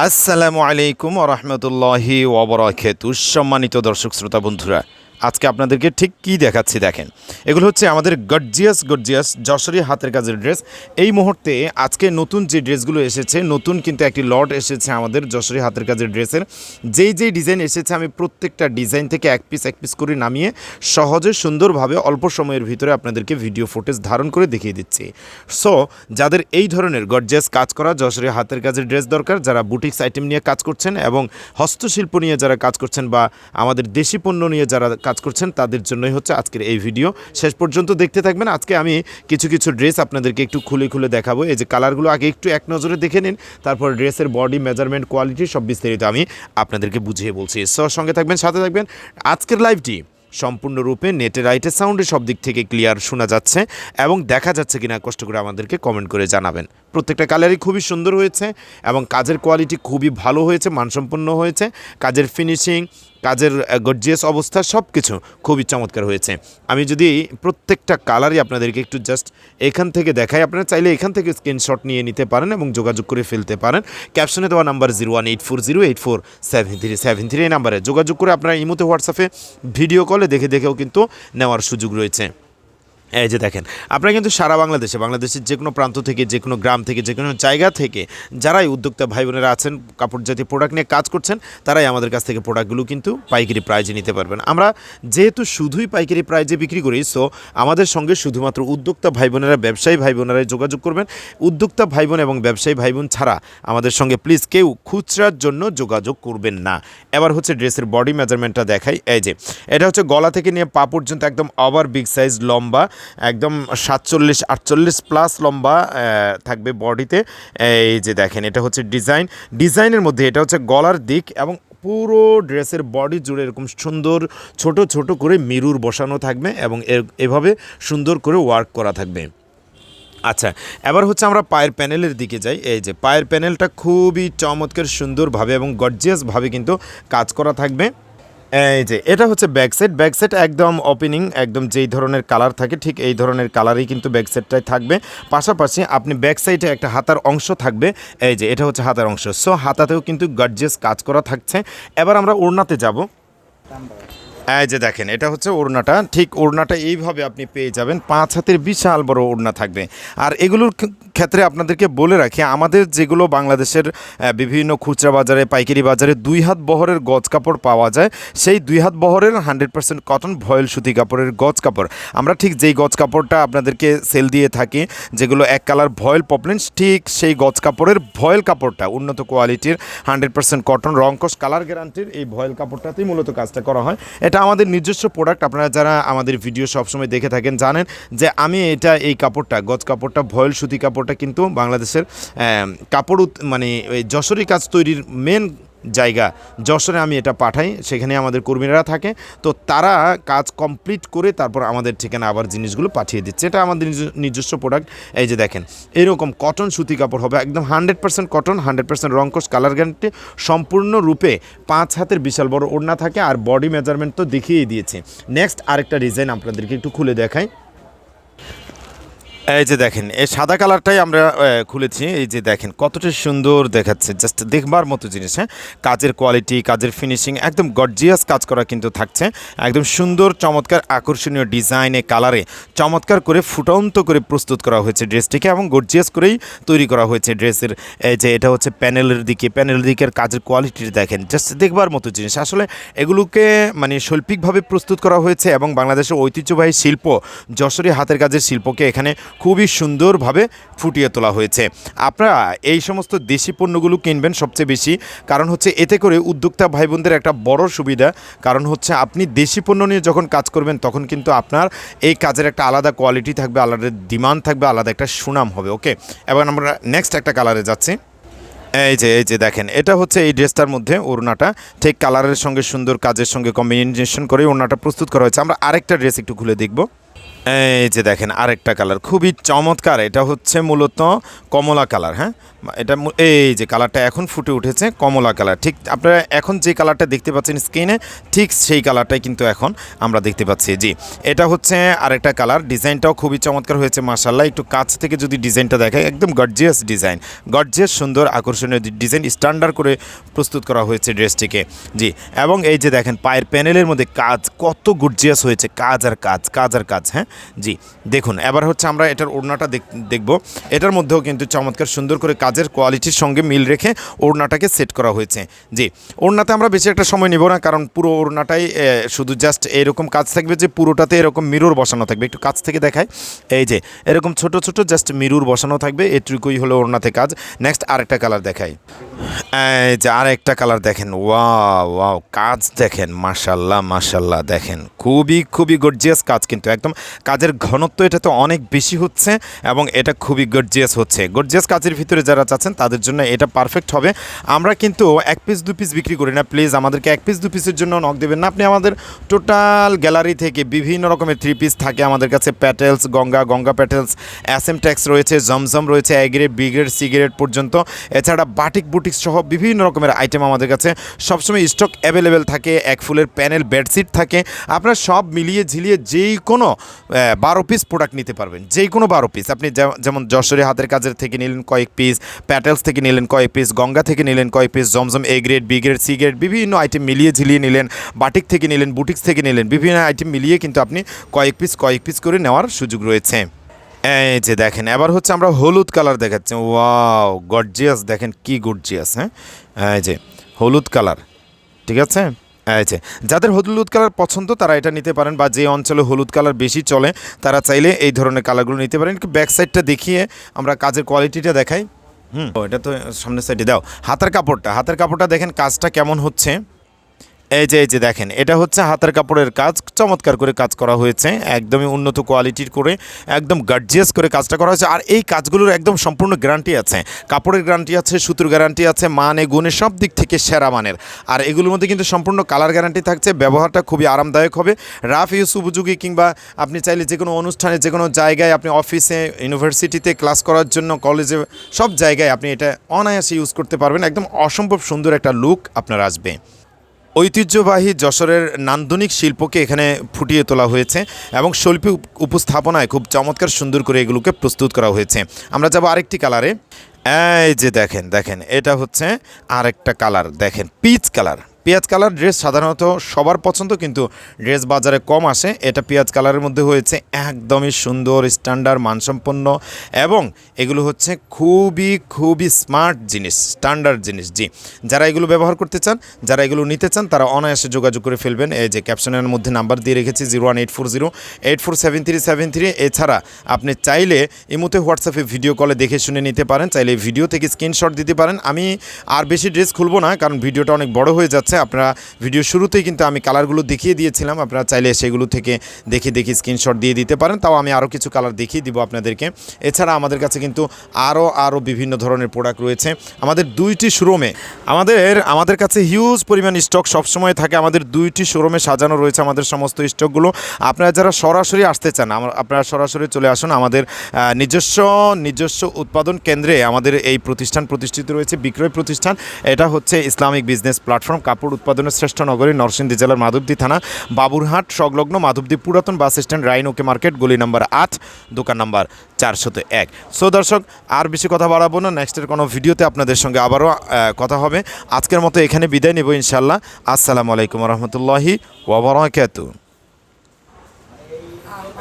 আসসালামু আলাইকুম রহমতুল্লাহি ওবরাকাতু সম্মানিত দর্শক শ্রোতা বন্ধুরা আজকে আপনাদেরকে ঠিক কি দেখাচ্ছি দেখেন। এগুলো হচ্ছে আমাদের গর্জিয়াস গর্জিয়াস যশোরী হাতের কাজের ড্রেস। এই মুহূর্তে আজকে নতুন যে ড্রেসগুলো এসেছে, নতুন কিন্তু একটি লট এসেছে আমাদের যশোরী হাতের কাজের ড্রেসের। যেই যেই ডিজাইন এসেছে, আমি প্রত্যেকটা ডিজাইন থেকে এক পিস এক পিস করে নামিয়ে সহজে, সুন্দরভাবে অল্প সময়ের ভিতরে আপনাদেরকে ভিডিও ফুটেজ ধারণ করে দেখিয়ে দিচ্ছি। সো যাদের এই ধরনের গর্জিয়াস কাজ করা যশোরী হাতের কাজের ড্রেস দরকার, যারা বুটিক্স আইটেম নিয়ে কাজ করছেন এবং হস্তশিল্প নিয়ে যারা কাজ করছেন বা আমাদের দেশি পণ্য নিয়ে যারা কাজ করছেন তাদের জন্যই হচ্ছে আজকের এই ভিডিও। শেষ পর্যন্ত দেখতে থাকবেন। আজকে আমি কিছু কিছু ড্রেস আপনাদেরকে একটু খুলে খুলে দেখাবো। এই যে কালারগুলো আগে একটু এক নজরে দেখে নিন, তারপর ড্রেসের বডি, মেজারমেন্ট, কোয়ালিটি সব বিস্তারিত আমি আপনাদেরকে বুঝিয়ে বলছি। সো, সঙ্গে থাকবেন, সাথে থাকবেন। আজকের লাইভটি সম্পূর্ণরূপে নেটের আইটের সাউন্ডে সব দিক থেকে ক্লিয়ার শোনা যাচ্ছে এবং দেখা যাচ্ছে কিনা কষ্ট করে আমাদেরকে কমেন্ট করে জানাবেন। প্রত্যেকটা কালারই খুবই সুন্দর হয়েছে এবং কাজের কোয়ালিটি খুবই ভালো হয়েছে, মানসম্পন্ন হয়েছে। কাজের ফিনিশিং কাজের গর্জিয়াস অবস্থা সব কিছু খুবই চমৎকার হয়েছে। আমি যদি প্রত্যেকটা কালারই আপনাদেরকে একটু জাস্ট এখান থেকে দেখাই, আপনারা চাইলে এখান থেকে স্ক্রিনশট নিয়ে নিতে পারেন এবং যোগাযোগ করে ফেলতে পারেন। ক্যাপশনে দেওয়া number zero one eight four zero eight four seven three seven three এই নাম্বারে যোগাযোগ করে আপনারা ইমোতে হোয়াটসঅ্যাপে ভিডিও কলে দেখে দেখেও কিন্তু নেওয়ার সুযোগ রয়েছে। এই যে দেখেন, আপনারা কিন্তু সারা বাংলাদেশে, বাংলাদেশের যে কোনো প্রান্ত থেকে যে কোনো গ্রাম থেকে যে কোনো জায়গা থেকে যারাই উদ্যোক্তা ভাই বোনেরা আছেন কাপড় জাতীয় প্রোডাক্ট নিয়ে কাজ করছেন, তারাই আমাদের কাছ থেকে প্রোডাক্টগুলো কিন্তু পাইকারি প্রাইজে নিতে পারবেন। আমরা যেহেতু শুধুই পাইকারি প্রাইজে বিক্রি করি সো আমাদের সঙ্গে শুধুমাত্র উদ্যোক্তা ভাই বোনেরা ব্যবসায়ী ভাই বোনেরাই যোগাযোগ করবেন। উদ্যোক্তা ভাই বোন এবং ব্যবসায়ী ভাই বোন ছাড়া আমাদের সঙ্গে প্লিজ কেউ খুচরার জন্য যোগাযোগ করবেন না। এবার হচ্ছে ড্রেসের বডি মেজারমেন্টটা দেখাই। এই যে, এটা হচ্ছে গলা থেকে নিয়ে পা পর্যন্ত একদম ওভার বিগ সাইজ লম্বা। একদম সাতচল্লিশ, আটচল্লিশ প্লাস লম্বা থাকবে বডিতে। এই যে দেখেন, এটা হচ্ছে ডিজাইন। ডিজাইনের মধ্যে এটা হচ্ছে গলার দিক এবং পুরো ড্রেসের বডি জুড়ে এরকম সুন্দর ছোট ছোট করে মিরুর বসানো থাকবে এবং এভাবে সুন্দর করে ওয়ার্ক করা থাকবে। আচ্ছা এবার হচ্ছে আমরা পায়ের প্যানেলের দিকে যাই। এই যে পায়ের প্যানেলটা খুবই চমৎকার সুন্দরভাবে এবং গর্জিয়াসভাবে কিন্তু কাজ করা থাকবে। এই যে, এটা হচ্ছে ব্যাক সেট ব্যাক সাইড একদম ওপেনিং একদম যেই ধরনের কালার থাকে, ঠিক এই ধরনের কালারই কিন্তু ব্যাক সাইডটাই থাকবে। পাশাপাশি আপনি ব্যাক সাইডে একটা হাতার অংশ থাকবে। এই যে, এটা হচ্ছে হাতার অংশ। সো হাতাতেও কিন্তু গর্জিয়াস কাজ করা থাকছে। এবার আমরা ওড়নাতে যাব। এই যে দেখেন, এটা হচ্ছে ওড়নাটা। ঠিক ওড়নাটা এইভাবে আপনি পেয়ে যাবেন। পাঁচ হাতের বিশাল বড় ওড়না থাকবে। আর এগুলোর ক্ষেত্রে আপনাদেরকে বলে রাখি, আমাদের যেগুলো বাংলাদেশের বিভিন্ন খুচরা বাজারে, পাইকারি বাজারে দুই হাত বহরের গজ কাপড় পাওয়া যায়, সেই দুই হাত বহরের হান্ড্রেড পার্সেন্ট কটন ভয়েল সুতি কাপড়ের গজ কাপড়। আমরা ঠিক যেই গজ কাপড়টা আপনাদেরকে সেল দিয়ে থাকি, যেগুলো এক কালার ভয়েল পপলেন, ঠিক সেই গজ কাপড়ের ভয়েল কাপড়টা, উন্নত কোয়ালিটির হান্ড্রেড পার্সেন্ট কটন রংকশ কালার গ্যারান্টির এই ভয়েল কাপড়টাতেই মূলত কাজটা করা হয়। এটা আমাদের নিজস্ব প্রোডাক্ট আপনারা যারা আমাদের ভিডিও সবসময় দেখে থাকেন জানেন যে আমি এটা এই কাপড়টা, গজ কাপড়টা, ভয়েল সুতি কাপড়টা কিন্তু বাংলাদেশের কাপড় মানে যশোরী কাজ তৈরির মেন জায়গা। যশোরে আমি এটা পাঠাই, সেখানে আমাদের কর্মীরা থাকে। তো তারা কাজ কমপ্লিট করে তারপর আমাদের ঠিকানা আবার জিনিসগুলো পাঠিয়ে দিচ্ছে। এটা আমাদের নিজ- নিজস্ব প্রোডাক্ট এই যে দেখেন, এরকম কটন সুতি কাপড় হবে, একদম hundred percent cotton hundred percent রঙ্কশ colour guarantee সম্পূর্ণরূপে পাঁচ হাতের বিশাল বড় ওড়না থাকে আর বডি মেজারমেন্ট তো দেখিয়েই দিয়েছে। নেক্সট আরেকটা ডিজাইন আপনাদেরকে একটু খুলে দেখাই। এই যে দেখেন, এই সাদা কালারটাই আমরা খুলেছি। এই যে দেখেন, কতটা সুন্দর দেখাচ্ছে। জাস্ট দেখবার মতো জিনিস হ্যাঁ? কাজের কোয়ালিটি কাজের ফিনিশিং একদম গর্জিয়াস কাজ করা কিন্তু থাকছে। একদম সুন্দর, চমৎকার, আকর্ষণীয় ডিজাইনে, কালারে চমৎকার করে ফুটন্ত করে প্রস্তুত করা হয়েছে ড্রেসটিকে এবং গর্জিয়াস করেই তৈরি করা হয়েছে ড্রেসের। এই যে এটা হচ্ছে প্যানেলের দিকে, প্যানেলের দিকের কাজের কোয়ালিটি দেখেন। জাস্ট দেখবার মতো জিনিস। আসলে এগুলোকে মানে শৈল্পিকভাবে প্রস্তুত করা হয়েছে এবং বাংলাদেশের ঐতিহ্যবাহী শিল্প, যশোরী হাতের কাজের শিল্পকে এখানে খুবই সুন্দরভাবে ফুটিয়ে তোলা হয়েছে। আপনারা এই সমস্ত দেশি পণ্যগুলো কিনবেন সবচেয়ে বেশি, কারণ হচ্ছে এতে করে উদ্যোক্তা ভাই বোনদের একটা বড় সুবিধা। কারণ হচ্ছে আপনি দেশি পণ্য নিয়ে যখন কাজ করবেন, তখন কিন্তু আপনার এই কাজের একটা আলাদা কোয়ালিটি থাকবে, আলাদা ডিমান্ড থাকবে, আলাদা একটা সুনাম হবে, ওকে? এবার আমরা নেক্সট একটা কালারে যাচ্ছি। এই যে এই যে দেখেন, এটা হচ্ছে এই ড্রেসটার মধ্যে ওড়নাটা। ঠিক কালারের সঙ্গে সুন্দর কাজের সঙ্গে কম্বিনেশন করে ওড়নাটা প্রস্তুত করা হয়েছে। আমরা আরেকটা ড্রেস একটু খুলে দেখব। এই যে দেখেন আরেকটা কালার খুবই চমৎকার। এটা হচ্ছে মূলত কমলা কালার হ্যাঁ? এটা এই যে কালারটা এখন ফুটে উঠেছে, কমলা কালার ঠিক, আপনারা এখন যে কালারটা দেখতে পাচ্ছেন স্ক্রিনে ঠিক সেই কালারটাই কিন্তু এখন আমরা দেখতে পাচ্ছি। জি, এটা হচ্ছে আরেকটা কালার ডিজাইনটাও খুবই চমৎকার হয়েছে মাসাল্লাহ একটু কাছ থেকে যদি ডিজাইনটা দেখায় একদম গর্জিয়াস ডিজাইন গর্জিয়াস সুন্দর, আকর্ষণীয় ডিজাইন স্ট্যান্ডার্ড করে প্রস্তুত করা হয়েছে ড্রেসটিকে জি, এবং এই যে দেখেন, পায়ের প্যানেলের মধ্যে কাজ, কত গর্জিয়াস হয়েছে, কাজ আর কাজ কাজ আর কাজ হ্যাঁ? জি, দেখুন, এবার হচ্ছে আমরা এটার ওড়নাটা দেখ- দেখব। এটার মধ্যেও কিন্তু চমৎকার সুন্দর করে কাজের কোয়ালিটির সঙ্গে মিল রেখে ওড়নাটাকে সেট করা হয়েছে। জি, ওড়নাতে আমরা বেশি একটা সময় নিব না, কারণ পুরো ওড়নাটাই শুধু জাস্ট এরকম কাজ থাকবে যে পুরোটাতে এরকম মিরর বসানো থাকবে। একটু কাছ থেকে দেখায় এই যে, এরকম ছোট ছোট জাস্ট মিরুর বসানো থাকবে, এটুকুই হলো ওড়নাতে কাজ। নেক্সট আরেকটা কালার দেখাই। এই যে আরেকটা কালার দেখেন। ওয়াও ওয়াও কাজ দেখেন মাশাল্লাহ মাশাল্লাহ দেখেন। খুবই খুবই গর্জিয়াস কাজ কিন্তু। একদম কাজের ঘনত্ব এটা তো অনেক বেশি হচ্ছে এবং এটা খুবই গর্জিয়াস হচ্ছে। গর্জিয়াস কাজের ভিতরে যারা চাচ্ছেন, তাদের জন্য এটা পারফেক্ট হবে। আমরা কিন্তু এক পিস দু পিস বিক্রি করি না প্লিজ আমাদেরকে এক পিস দু পিসের জন্য নক দেবেন না। আপনি আমাদের টোটাল গ্যালারি থেকে বিভিন্ন রকমের থ্রি পিস থাকে আমাদের কাছে প্যাটেলস গঙ্গা গঙ্গা প্যাটেলস এম ট্যাক্স রয়েছে, জমজম রয়েছে A grade B grade C grade পর্যন্ত। এছাড়া বাটিক বুটিক সহ বিভিন্ন রকমের আইটেম আমাদের কাছে সবসময় স্টক অ্যাভেলেবেল থাকে, এক ফুলের প্যানেল বেডশিট থাকে। আপনারা সব মিলিয়ে ঝিলিয়ে যেই কোনো বারো পিস প্রোডাক্ট নিতে পারবেন। যেই কোনো বারো পিস আপনি যেমন যশোরে হাতের কাজের থেকে নিলেন কয়েক পিস প্যাটেলস থেকে নিলেন কয়েক পিস গঙ্গা থেকে নিলেন কয়েক piece Zamzam A grade B grade C grade বিভিন্ন আইটেম মিলিয়ে ঝিলিয়ে নিলেন। বাটিক থেকে নিলেন বুটিক্স থেকে নিলেন, বিভিন্ন আইটেম মিলিয়ে কিন্তু আপনি কয়েক পিস কয়েক পিস করে নেওয়ার সুযোগ রয়েছে। এই যে দেখেন, এবার হচ্ছে আমরা হলুদ কালার দেখাচ্ছি। ওয়াও গর্জিয়াস দেখেন কি গর্জিয়াস হ্যাঁ? এই যে, হলুদ কালার ঠিক আছে? যে, যাদের হলুদ কালার পছন্দ, তারা এটা নিতে পারেন বা যে অঞ্চলে হলুদ কালার বেশি চলে, তারা চাইলে এই ধরনের কালারগুলো নিতে পারেন। ব্যাক সাইডটা দেখিয়ে আমরা কাজের কোয়ালিটিটা দেখাই। হুম। এটা তো সামনের সাইডে দাও হাতের কাপড়টা হাতের কাপড়টা দেখেন কাজটা কেমন হচ্ছে। এই যে এই যে দেখেন, এটা হচ্ছে হাতের কাপড়ের কাজ, চমৎকার করে কাজ করা হয়েছে, একদমই উন্নত কোয়ালিটির করে, একদম গার্জিয়াস করে কাজটা করা হয়েছে, আর এই কাজগুলোর একদম সম্পূর্ণ গ্যারান্টি আছে। কাপড়ের গ্যারান্টি আছে, সুতোর গ্যারান্টি আছে মানে গুণে সব দিক থেকে সেরা মানের। আর এগুলোর মধ্যে কিন্তু সম্পূর্ণ কালার গ্যারান্টি থাকছে, ব্যবহারটা খুবই আরামদায়ক হবে। রাফ ইউজ উপযোগী কিংবা আপনি চাইলে যে কোনো অনুষ্ঠানে, যে কোনো জায়গায় আপনি অফিসে ইউনিভার্সিটিতে ক্লাস করার জন্য কলেজে সব জায়গায় আপনি এটা অনায়াসে ইউজ করতে পারবেন। একদম অসম্ভব সুন্দর একটা লুক আপনার আসবে। ঐতিহ্যবাহী যশোরের নান্দনিক শিল্পকে এখানে ফুটিয়ে তোলা হয়েছে এবং শৈল্পিক উপস্থাপনায় খুব চমৎকার সুন্দর করে এগুলোকে প্রস্তুত করা হয়েছে। আমরা যাব আরেকটি কালারে। এই যে দেখেন দেখেন, এটা হচ্ছে আরেকটা কালার। দেখেন, পিচ কালার। পেঁয়াজ কালার ড্রেস সাধারণত সবার পছন্দ, কিন্তু ড্রেস বাজারে কম আসে। এটা পেঁয়াজ কালারের মধ্যে হয়েছে একদমই সুন্দর স্ট্যান্ডার্ড মানসম্পন্ন এবং এগুলো হচ্ছে খুবই খুবই স্মার্ট জিনিস স্ট্যান্ডার্ড জিনিস। জি, যারা এগুলো ব্যবহার করতে চান, যারা এগুলো নিতে চান, তারা অনায়াসে যোগাযোগ করে ফেলবেন। এই যে ক্যাপশনের মধ্যে নাম্বার দিয়ে রেখেছি zero one eight four zero eight four seven three seven three এছাড়া আপনি চাইলে ইমুতে হোয়াটসঅ্যাপে ভিডিও কলে দেখে শুনে নিতে পারেন, চাইলে ভিডিও থেকে স্ক্রিনশট দিতে পারেন। আমি আর বেশি ড্রেস খুলবো না, কারণ ভিডিওটা অনেক বড় হয়ে যাচ্ছে। আপনারা ভিডিও শুরুতেই কিন্তু আমি কালারগুলো দেখিয়ে দিয়েছিলাম। আপনারা চাইলে সেগুলো থেকে দেখে দেখে স্ক্রিনশট দিয়ে দিতে পারেন। তাও আমি আরও কিছু কালার দেখিয়ে দিব আপনাদেরকে। এছাড়া আমাদের কাছে কিন্তু আরও আরও বিভিন্ন ধরনের প্রোডাক্ট রয়েছে। আমাদের দুইটি শোরুমে আমাদের আমাদের কাছে হিউজ পরিমাণ স্টক সবসময় থাকে। আমাদের দুইটি শোরুমে সাজানো রয়েছে আমাদের সমস্ত স্টকগুলো আপনারা যারা সরাসরি আসতে চান আপনারা সরাসরি চলে আসুন আমাদের নিজস্ব নিজস্ব উৎপাদন কেন্দ্রে আমাদের এই প্রতিষ্ঠান প্রতিষ্ঠিত রয়েছে, বিক্রয় প্রতিষ্ঠান। এটা হচ্ছে ইসলামিক বিজনেস প্ল্যাটফর্ম কাপড় উৎপাদনের শ্রেষ্ঠ নগরী নরসিংদী জেলার মাধবদী থানা। বাবুরহাট সংলগ্ন মাধবদী পুরাতন বাস স্ট্যান্ড রাইনোকে মার্কেট, গলি নাম্বার আট, দোকান নাম্বার চারশত এক। সো দর্শক, আর বেশি কথা বাড়াবো না, নেক্সটের কোনো ভিডিওতে আপনাদের সঙ্গে আবারও কথা হবে। আজকের মতো এখানে বিদায় নেব ইনশাল্লাহ আসসালামু আলাইকুম রহমতুল্লাহি ওবরাকাতু